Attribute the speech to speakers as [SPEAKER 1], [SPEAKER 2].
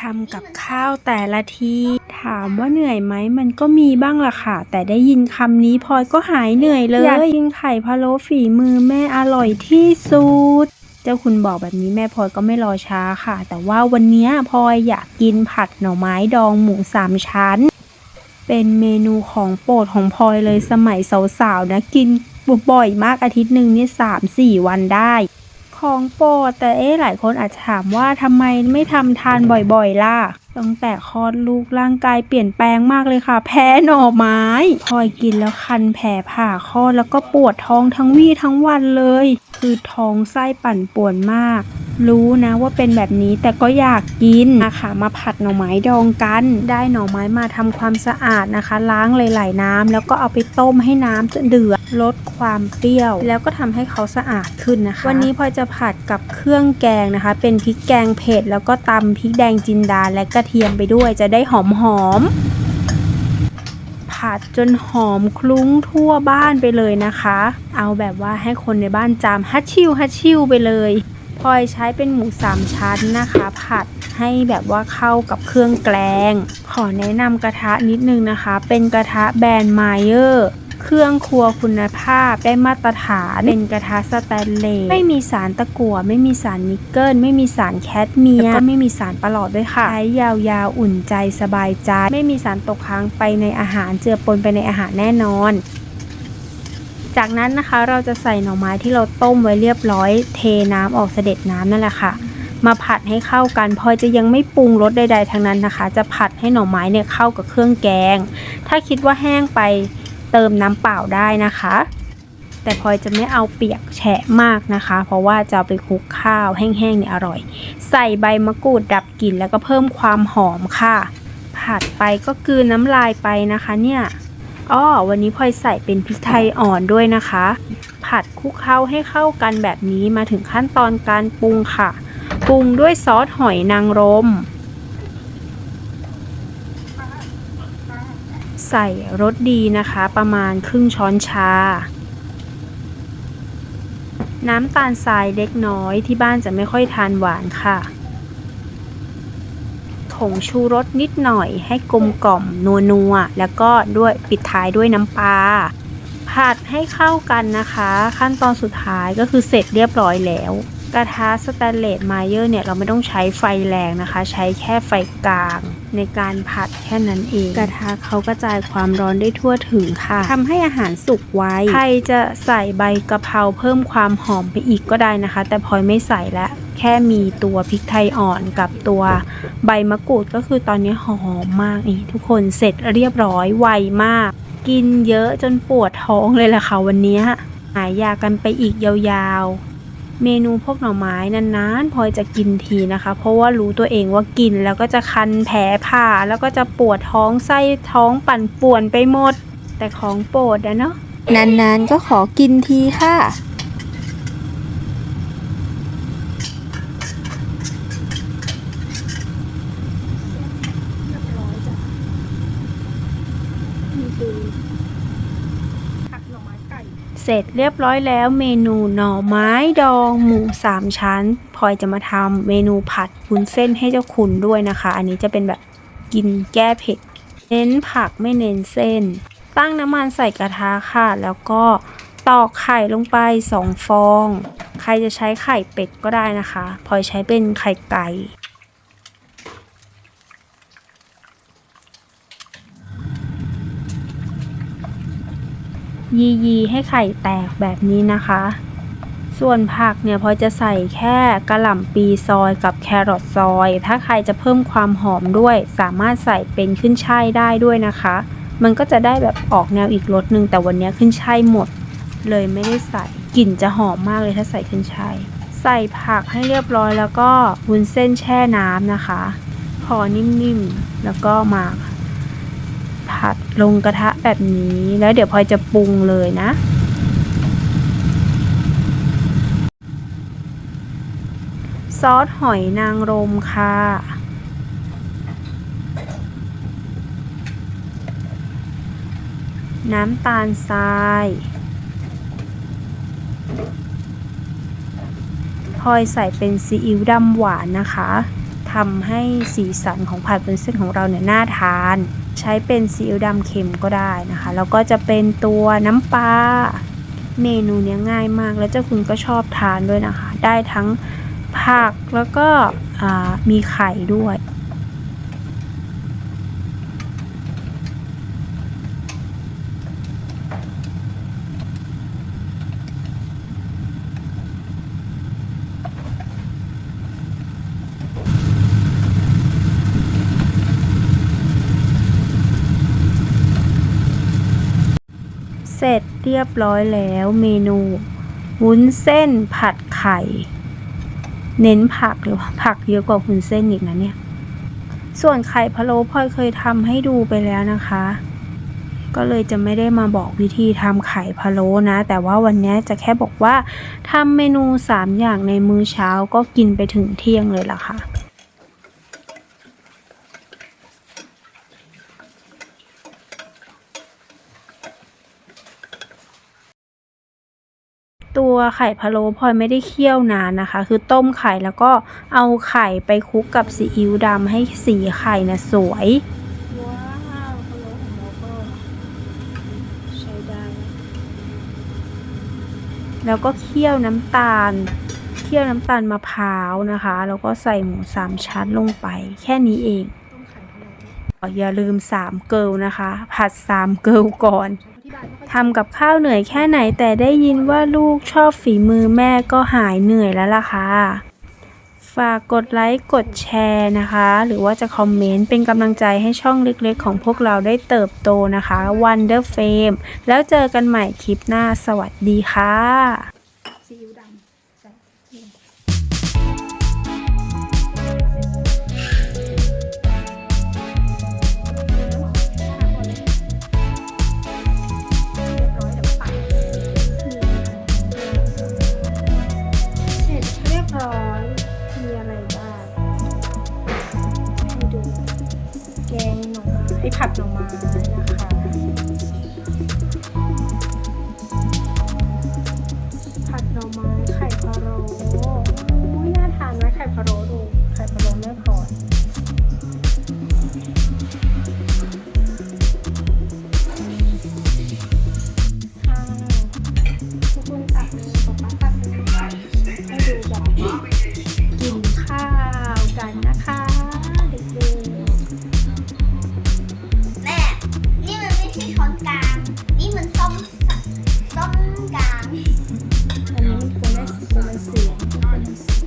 [SPEAKER 1] ทำกับข้าวแต่ละที ถามว่าเหนื่อยไหมมันก็มีบ้างล่ะค่ะ แต่ได้ยินคำนี้พลอยก็หายเหนื่อยเลย อยากกินไข่พะโล้ฝีมือแม่อร่อยที่สุดเจ้าคุณบอกแบบนี้แม่พลอยก็ไม่รอช้าค่ะ แต่ว่าวันนี้พลอยอยากกินผัดหน่อไม้ดองหมูสามชั้น เป็นเมนูของโปรดของพลอยเลยสมัยสาวๆนะกินบ่อยมากอาทิตย์หนึ่งนี่สามสี่วันได้ ของโปรดแต่เอ๊หลายคนอาจจะถามว่าทำไมไม่ทำทานบ่อยๆล่ะตั้งแต่คลอดลูกร่างกายเปลี่ยนแปลงมากเลยค่ะ แพ้หน่อไม้พอยกินแล้วคันแผลผ่าคลอดแล้วก็ปวดท้องทั้งวี่ทั้งวันเลย คือท้องไส้ปั่นป่วนมาก รู้นะว่าเป็นแบบนี้แต่ก็อยากกินนะคะมาผัดหน่อไม้ดองกัน ได้หน่อไม้มาทำความสะอาดนะคะ ล้างหลายๆน้ำแล้วก็เอาไปต้มให้น้ำจนเดือดลดความเปรี้ยว แล้วก็ทำให้เขาสะอาดขึ้นนะคะ วันนี้พลอยจะผัดกับเครื่องแกงนะคะ เป็นพริกแกงเผ็ดแล้วก็ตำพริกแดงจินดาและกระเทียมไปด้วยจะได้หอมๆผัดจนหอมคลุ้งทั่วบ้านไปเลยนะคะ เอาแบบว่าให้คนในบ้านจำฮัตชิวฮัตชิวไปเลย พลอยใช้เป็นหมูสามชั้นนะคะ ผัดให้แบบว่าเข้ากับเครื่องแกง ขอแนะนำกระทะนิดนึงนะคะ เป็นกระทะแบรนด์ไมเออร์เครื่องครัวคุณภาพได้มาตรฐานเป็นกระทะสแตนเลสไม่มีสารตะกั่วไม่มีสารนิกเกิลไม่มีสารแคดเมียมแล้วก็ไม่มีสารประหลอดด้วยค่ะ ใช้ยาวๆอุ่นใจสบายใจ ไม่มีสารตกค้างไปในอาหารเจือปนไปในอาหารแน่นอน จากนั้นนะคะเราจะใส่หน่อไม้ที่เราต้มไว้เรียบร้อย เทน้ำออกเสด็จน้ำนั่นแหละค่ะ มาผัดให้เข้ากันพลอยจะยังไม่ปรุงรสใด ๆ ทั้งนั้นนะคะ จะผัดให้หน่อไม้เนี่ยเข้ากับเครื่องแกง ถ้าคิดว่าแห้งไปเติมน้ำเปล่าได้นะคะ แต่พลอยจะไม่เอาเปียกแฉะมากนะคะ เพราะว่าจะไปคลุกข้าวแห้งๆเนี่ยอร่อย ใส่ใบมะกรูดดับกลิ่นแล้วก็เพิ่มความหอมค่ะ ผัดไปก็กลืนน้ำลายไปนะคะเนี่ย อ้อวันนี้พลอยใส่เป็นพริกไทยอ่อนด้วยนะคะ ผัดคลุกเคล้าให้เข้ากันแบบนี้มาถึงขั้นตอนการปรุงค่ะ ปรุงด้วยซอสหอยนางรม ใส่รสดีนะคะ ประมาณครึ่งช้อนชา น้ำตาลทรายเล็กน้อยที่บ้านจะไม่ค่อยทานหวานค่ะ ผงชูรสนิดหน่อย ให้กลมกล่อมนัวนัวแล้วก็ด้วยปิดท้ายด้วยน้ำปลาผัดให้เข้ากันนะคะ ขั้นตอนสุดท้ายก็คือเสร็จเรียบร้อยแล้ว กระทะสแตนเลสไมเยอร์เนี่ยเราไม่ต้องใช้ไฟแรงนะคะ ใช้แค่ไฟกลาง ในการผัดแค่นั้นเอง กระทะเขากระจายความร้อนได้ทั่วถึงค่ะทำให้อาหารสุกไวใครจะใส่ใบกะเพราเพิ่มความหอมไปอีกก็ได้นะคะ แต่พลอยไม่ใส่แล้ว แค่มีตัวพริกไทยอ่อนกับตัวใบมะกรูดก็คือตอนนี้หอมมากนี่ทุกคนเสร็จเรียบร้อยไวมาก กินเยอะจนปวดท้องเลยแหละค่ะวันนี้หายยากันไปอีกยาวๆ เมนูพวกหน่อไม้นานๆพลอยจะกินทีนะคะ เพราะว่ารู้ตัวเองว่ากินแล้วก็จะคันแผลผ่าแล้วก็จะปวดท้องไส้ท้องปั่นป่วนไปหมด แต่ของโปรดอะเนาะนานๆก็ขอกินทีค่ะ เสร็จเรียบร้อยแล้วเมนูหน่อไม้ดองหมูสามชั้นพลอยจะมาทำเมนูผัดวุ้นเส้นให้เจ้าคุณด้วยนะคะ อันนี้จะเป็นแบบกินแก้เผ็ด เน้นผักไม่เน้นเส้น ตั้งน้ำมันใส่กระทะค่ะ แล้วก็ตอกไข่ลงไปสองฟอง ใครจะใช้ไข่เป็ดก็ได้นะคะพลอยใช้เป็นไข่ไก่ ยียีให้ไข่แตกแบบนี้นะคะ ส่วนผักเนี่ยพอจะใส่แค่กระหล่ำปีซอยกับแครอทซอย ถ้าใครจะเพิ่มความหอมด้วย สามารถใส่เป็นขึ้นช่ายได้ด้วยนะคะ มันก็จะได้แบบออกแนวอีกรสหนึ่งแต่วันนี้ขึ้นช่ายหมด เลยไม่ได้ใส่กลิ่นจะหอมมากเลยถ้าใส่ขึ้นช่ายใส่ผักให้เรียบร้อยแล้วก็วุ้นเส้นแช่น้ำนะคะ พอนิ่มๆแล้วก็มาผัด ลงกระทะแบบนี้แล้วเดี๋ยวพลอยจะปรุงเลยนะ ซอสหอยนางรมค่ะน้ำตาลทรายพลอยใส่เป็นซีอิ๊วดำหวานนะคะทำให้สีสันของผัดวุ้นเส้นของเราเนี่ยน่าทาน ใช้เป็นซีอิ๊วดำเค็มก็ได้นะคะ แล้วก็จะเป็นตัวน้ำปลาเมนูเนี้ยง่ายมาก แล้วเจ้าคุณก็ชอบทานด้วยนะคะ ได้ทั้งผักแล้วก็มีไข่ด้วย เสร็จเรียบร้อยแล้วเมนู วุ้นเส้นผัดไข่ เน้นผักหรือว่าผักเยอะกว่าวุ้นเส้นอีกนะเนี่ย ส่วนไข่พะโล้พลอยเคยทำให้ดูไปแล้วนะคะ ก็เลยจะไม่ได้มาบอกวิธีทำไข่พะโล้นะ แต่ว่าวันนี้จะแค่บอกว่าทำเมนู 3 อย่างในมื้อเช้าก็กินไปถึงเที่ยงเลยล่ะค่ะ ตัวไข่พะโล้พลอยไม่ได้เคี่ยวนานนะคะ คือต้มไข่แล้วก็เอาไข่ไปคลุกกับซีอิ๊วดำให้สีไข่นะสวยว้าวพะโล้ของเราก็ใช้ได้ แล้วก็เคี่ยวน้ำตาลเคี่ยวน้ำตาลมะพร้าวนะคะ แล้วก็ใส่หมูสามชั้นลงไป แค่นี้เองอย่าลืมสามเกิลนะคะ ผัดสามเกิลก่อน ทำกับข้าวเหนื่อยแค่ไหนแต่ได้ยินว่าลูกชอบฝีมือแม่ก็หายเหนื่อยแล้วล่ะค่ะ ฝากกดไลค์กดแชร์นะคะ หรือว่าจะคอมเมนต์เป็นกำลังใจให้ช่องเล็กๆ ของพวกเราได้เติบโตนะคะ Wonder Fame แล้วเจอกันใหม่คลิปหน้าสวัสดีค่ะ
[SPEAKER 2] นี่มันซ้มซ้มกลงอันนี้มัควด้มันเสียงมนสี